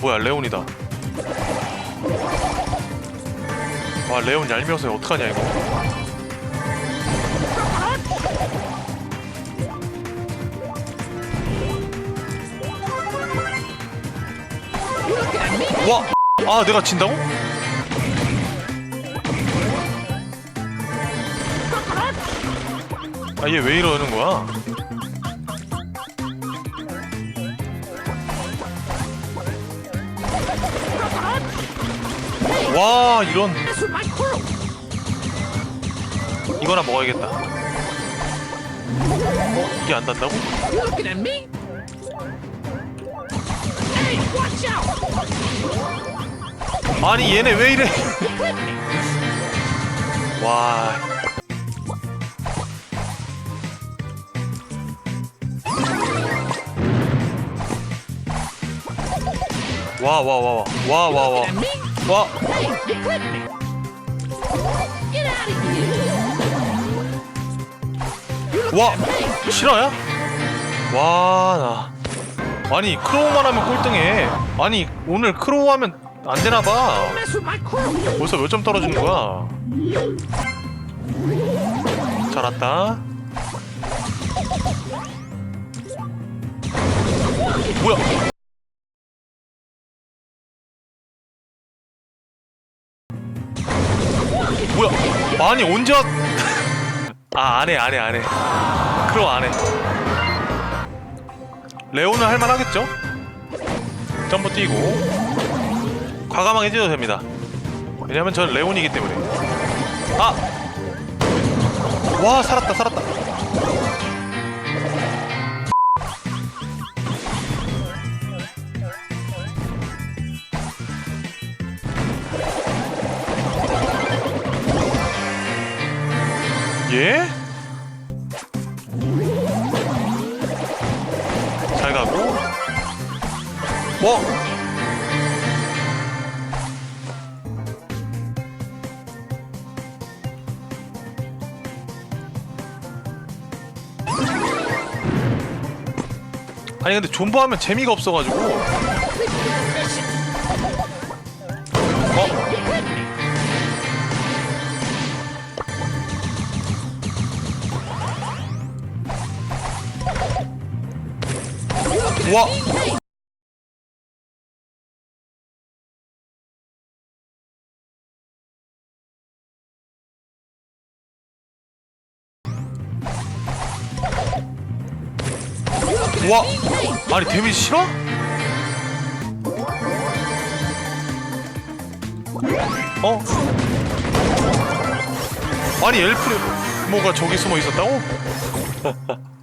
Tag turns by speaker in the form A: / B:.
A: 뭐야 레온이다 와 레온 얄미워서 어떡하냐 이거. 와! 아 내가 진다고? 아 얘 왜 이러는 거야? 와 이런. 이거나 먹어야겠다. 어? 이게 안 닿는다고? 아니 얘네 왜 이래? 와. 와, 와, 와, 와, 와, 와, 와. 와
B: of here.
A: 와 실화야? 와 나 아니 크로우만 하면 꼴등해 아니 오늘 크로우 하면 안
B: my crew.
A: 벌써 몇 점 떨어지는 거야 잘 왔다 뭐야 뭐야? 아니 언제 왔... 아 안해 안해 안해. 크로우 안해. 레오는 할만하겠죠? 점프 뛰고. 과감하게 뛰어도 됩니다. 왜냐면 전 레온이기 때문에. 아! 와 살았다 살았다 예? 잘 가고 뭐? 아니 근데 존버하면 재미가 없어가지고 와 와 아니 데미지 싫어? 어? 아니 엘프레모가 저기 숨어 있었다고?